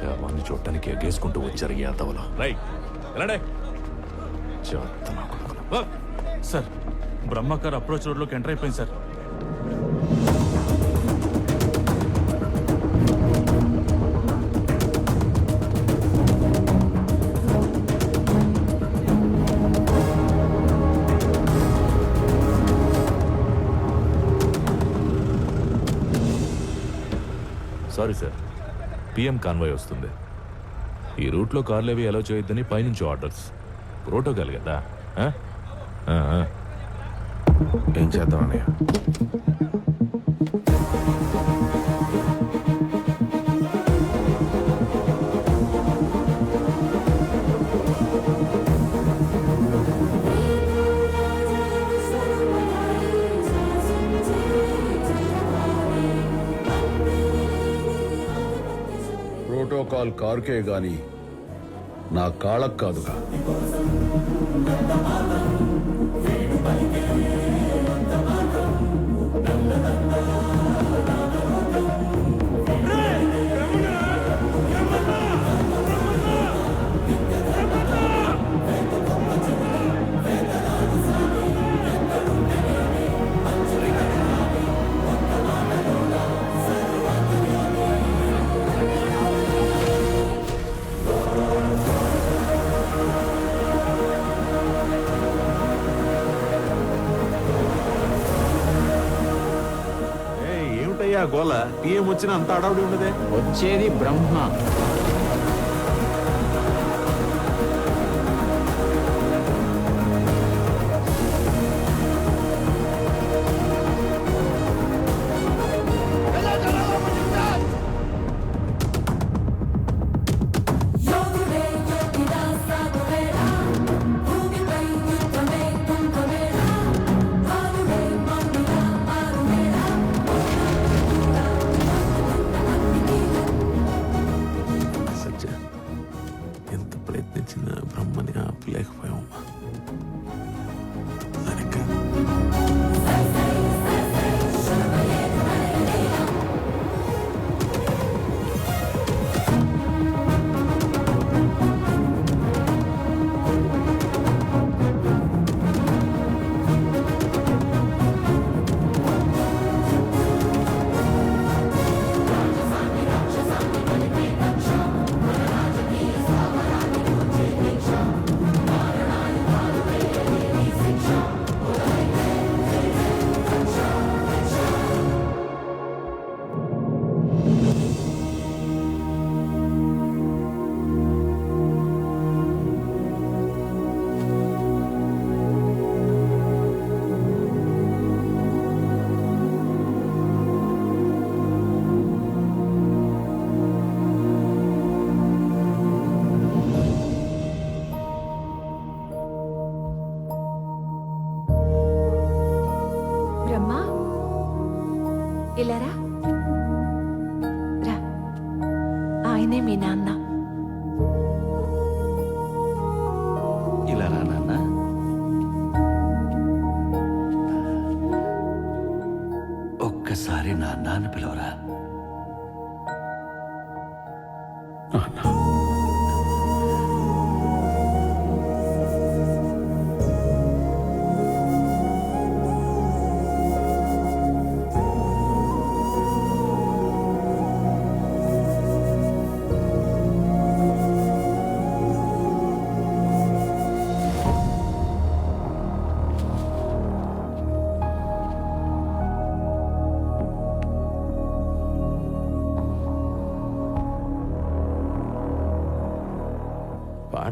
శవాన్ని చూడటానికి ఎగేసుకుంటూ వచ్చారు ఈ. వర్క్. సార్ బ్రహ్మకార్ అప్రోచ్ రోడ్లోకి ఎంటర్ అయిపోయింది sir. Sorry sir. PM convoy వస్తుంది. ఈ రూట్లో కార్లు అవి ఎలా చేయొద్దని పైనుంచి ఆర్డర్స్ ప్రోటోకాల్ కదా? ఏం చేద్దాం అన్నయ్య? కాల్ కారుకే గాని నా కాళ్ళకు కాదుగా గోల. పిఎం వచ్చిన అంత అడవుడి ఉండదే. వచ్చేది బ్రహ్మ.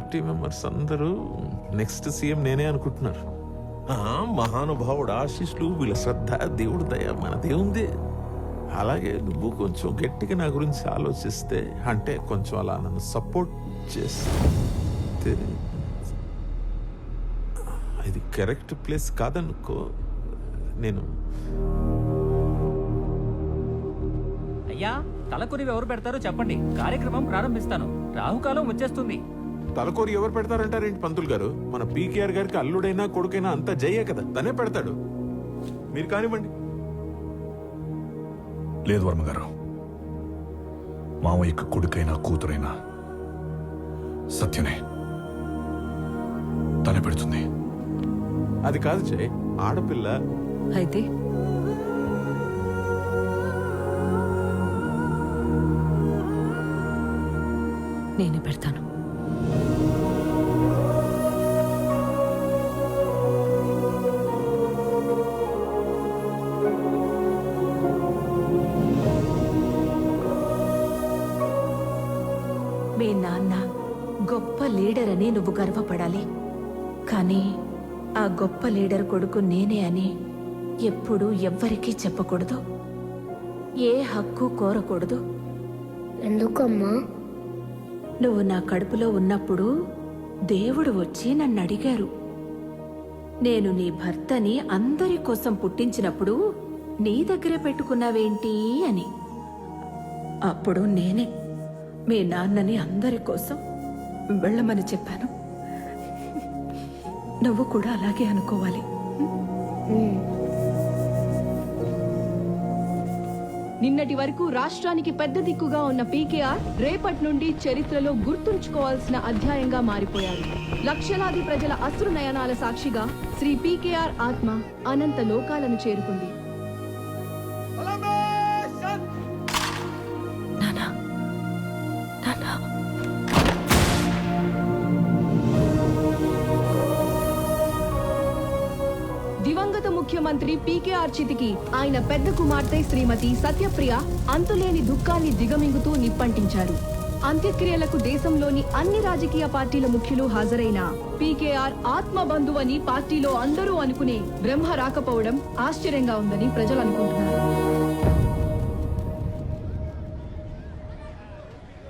పార్టీ మెంబర్స్ అందరూ నెక్స్ట్ సీఎం నేనే అనుకుంటున్నారు. ఆ, మహానుభావుడు ఆశీస్సులు వీళ్ళ శ్రద్ధ దేవుడు దయ మనదే ఉంది అలాగే నువ్వు కొంచెం గట్టిగా నా గురించి ఆలోచిస్తే అంటే కొంచెం అలా నన్ను సపోర్ట్ చేస్తే ఇది కరెక్ట్ ప్లేస్ కాదనుకో నేను అయ్యా తలకొరివి ఎవరు పెడతారో చెప్పండి. కార్యక్రమం ప్రారంభిస్తాను. రాహుకాలం వచ్చేస్తుంది. తలకోరి ఎవరు పెడతారంటారేంటి పంతులు గారు? మన పీకేఆర్ గారికి అల్లుడైనా కొడుకైనా అంతా జయ్యే కదా తనే పెడతాడు. మీరు కానివ్వండి. లేదు వర్మ గారు. మామయ్యకు కొడుకైనా కూతురైనా సత్యనే తనే పెడుతుంది. అది కాదు జై ఆడపిల్ల. అయితే? నేనే పెడతాను. మీ నాన్న గొప్ప లీడర్ అని నువ్వు గర్వపడాలి. కానీ ఆ గొప్ప లీడర్ కొడుకు నేనే అని ఎప్పుడూ ఎవ్వరికీ చెప్పకూడదు. ఏ హక్కు కోరకూడదు. ఎందుకమ్మా? నువ్వు నా కడుపులో ఉన్నప్పుడు దేవుడు వచ్చి నన్ను అడిగారు. నేను నీ భర్తని అందరి కోసం పుట్టించినప్పుడు నీ దగ్గరే పెట్టుకున్నావేంటి అని. అప్పుడు నేనే మీ నాన్నని అందరి కోసం వెళ్ళమని చెప్పాను. నువ్వు కూడా అలాగే అనుకోవాలి. నిన్నటి వరకు రాష్ట్రానికి పెద్ద దిక్కుగా ఉన్న పీకేఆర్ రేపటి నుండి చరిత్రలో గుర్తుంచుకోవాల్సిన అధ్యాయంగా మారిపోయారు. లక్షలాది ప్రజల అశ్రునయనాల సాక్షిగా శ్రీ పీకేఆర్ ఆత్మ అనంత లోకాలను చేరుకుంది. ముఖ్యమంత్రి పీకేఆర్ చితికి ఆయన పెద్ద కుమార్తె శ్రీమతి సత్యప్రియ అంతులేని దుఃఖాన్ని దిగమింగుతూ నిప్పంటించారు. అంత్యక్రియలకు దేశంలోని అన్ని రాజకీయ పార్టీల ముఖ్యులు హాజరైన పీకేఆర్ ఆత్మ బంధువని పార్టీలో అందరూ అనుకునే బ్రహ్మ రాకపోవడం ఆశ్చర్యంగా ఉందని ప్రజలు అనుకుంటున్నారు.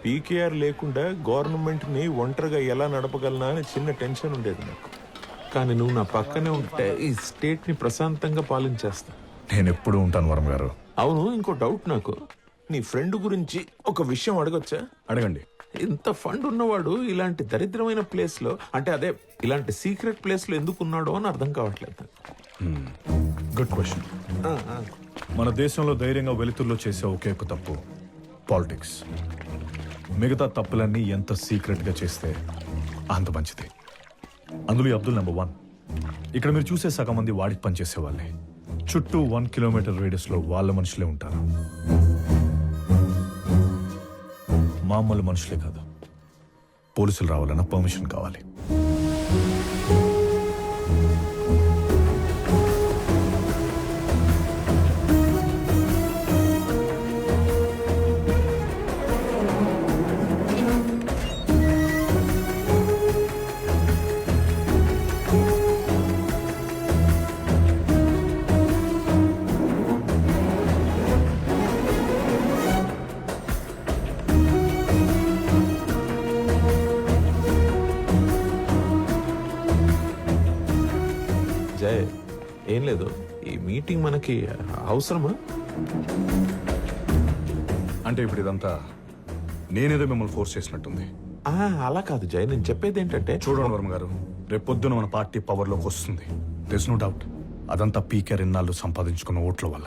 పీకేఆర్ లేకుండా గవర్నమెంట్ని ఒంటరిగా ఎలా నడపగలనా అని చిన్న టెన్షన్ ఉండేది నాకు. కానీ నువ్వు నా పక్కనే ఉంటే ఈ స్టేట్ని ప్రశాంతంగా పాలించేస్తా. నేను ఎప్పుడూ ఉంటాను వరం గారు. అవును ఇంకో డౌట్ నాకు. నీ ఫ్రెండ్ గురించి ఒక విషయం అడగొచ్చా? అడగండి. ఇంత ఫండ్ ఉన్నవాడు ఇలాంటి దరిద్రమైన ప్లేస్లో అంటే అదే ఇలాంటి సీక్రెట్ ప్లేస్లో ఎందుకు ఉన్నాడో అని అర్థం కావట్లేదు గుడ్ క్వశ్చన్. ఆ, ఆ. మన దేశంలో ధైర్యంగా వెలుతురులో చేసే ఒకే ఒక తప్పు పాలిటిక్స్. మిగతా తప్పులన్నీ ఎంత సీక్రెట్గా చేస్తే అంత మంచిది. అందులో అబ్దుల్ నెంబర్ వన్ ఇక్కడ మీరు చూసే సగం మంది వాడికి పనిచేసే వాళ్ళే చుట్టూ వన్ కిలోమీటర్ రేడియస్లో వాళ్ళ మనుషులే ఉంటారు. మామూలు మనుషులే కాదు. పోలీసులు రావాలన్నా పర్మిషన్ కావాలి. జయ్. ఏం లేదు. ఈ మీటింగ్ మనకి అవసరమా? అంటే ఇప్పుడు ఇదంతా నేనేదో మిమ్మల్ని ఫోర్స్ చేసినట్టుంది. ఆ, అలా కాదు జయ్. నేను చెప్పేది ఏంటంటే చూడండి వర్మ గారు రేపు పొద్దున మన పార్టీ పవర్లోకి వస్తుంది. దిస్ నో డౌట్ అదంతా పీకేర్ ఇన్నాళ్ళు సంపాదించుకున్న ఓట్ల వల్ల.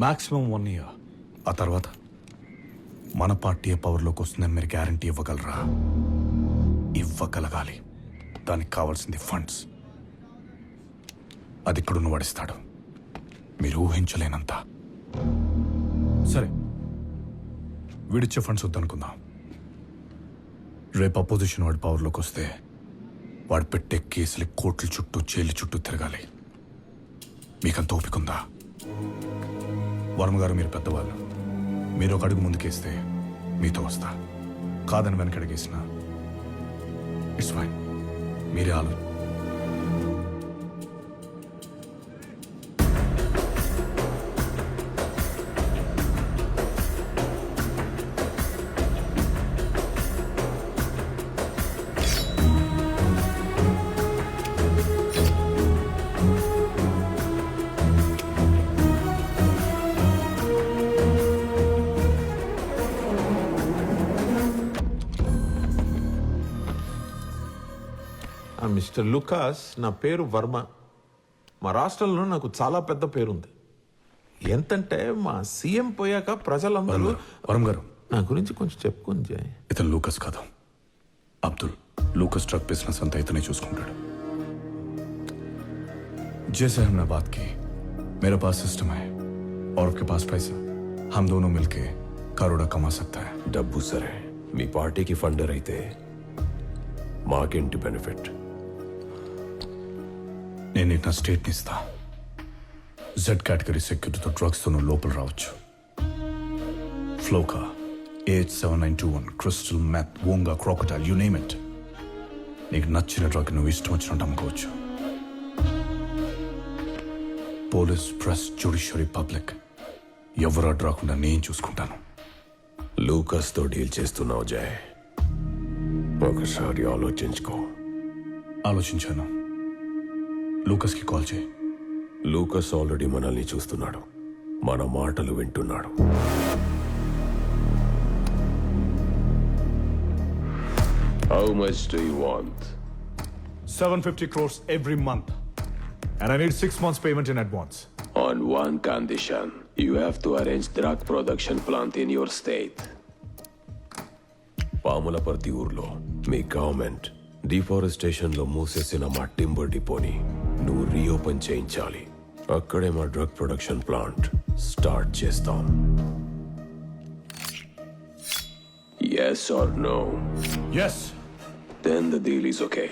మాక్సిమం వన్ ఇయర్ ఆ తర్వాత మన పార్టీ పవర్లోకి వస్తుందని మీరు గ్యారంటీ ఇవ్వగలరా? ఇవ్వగలగాలి. దానికి కావాల్సింది ఫండ్స్ అది ఇక్కడున్న వాడిస్తాడు మీరు ఊహించలేనంత. సరే. వీడిచ్చే ఫండ్స్ వద్దనుకుందాం. రేపు అపోజిషన్ వాడి పవర్లోకి వస్తే వాడు పెట్టే కేసులు కోట్ల చుట్టూ జైలు చుట్టూ తిరగాలి. మీకంత ఓపిక వర్మగారు వర్మ గారు మీరు పెద్దవాళ్ళు. మీరు ఒక అడుగు ముందుకేస్తే మీతో వస్తా. కాదని వెనకడిగేసిన ఇట్స్ ఫైన్. మీరే ఆలోచన. మిస్టర్ లుకాస్ నా పేరు వర్మ మా రాష్ట్రంలో నాకు చాలా పెద్ద పేరుంది ఎంతంటే మా సీఎం పోయాక ప్రజలందరూ వరం గారు నా గురించి కొంచెం చెప్పుకొని జై ఇతను లూకస్ కాదు అబ్దుల్ లూకస్ ट्रक बिजनेस అంతా ఇతనే చూసుకుంటాడు जैसे हमने बात की मेरे पास सिस्टम है और आपके पास पैसा हम दोनों मिलके करोड़ा कमा सकता है డబ్బు సరే మీ పార్టీకి ఫండర్ అయితే మాకేంటి బెనిఫిట్ నేను నీకు నా స్టేట్ని ఇస్తా జెడ్ కేటగిరీ సెక్యూరిటీతో డ్రగ్స్తో నువ్వు లోపల రావచ్చు. ఫ్లోకా eight seven nine two one crystal meth ఓంగా crocodile you name it నీకు నచ్చిన డ్రగ్ నువ్వు ఇష్టం వచ్చినట్టు అమ్ముకోవచ్చు. పోలీస్ ప్రెస్ జ్యుడిషియరీ పబ్లిక్ ఎవరు అడ్డు రాకుండా నేను చూసుకుంటాను. లూకస్తో డీల్ చేస్తున్నావు జయ్ ఒకసారి ఆలోచించుకో. ఆలోచించాను. లూకస్కి కాల్ చేయి. లూకస్ ఆల్రెడీ మనల్ని చూస్తున్నాడు. మన మాటలు వింటున్నాడు. How much do you want seven fifty crores every month and I need six months payment in advance on one condition you have to arrange drug production plant in your state Pamulaparthi ఊర్లో మీ government డిఫారెస్టేషన్లో మూసేసిన మా timber డిపోని నువ్వు reopen చేయించాలి. అక్కడే మా drug production plant start చేస్తాం. Yes or no yes then the deal is okay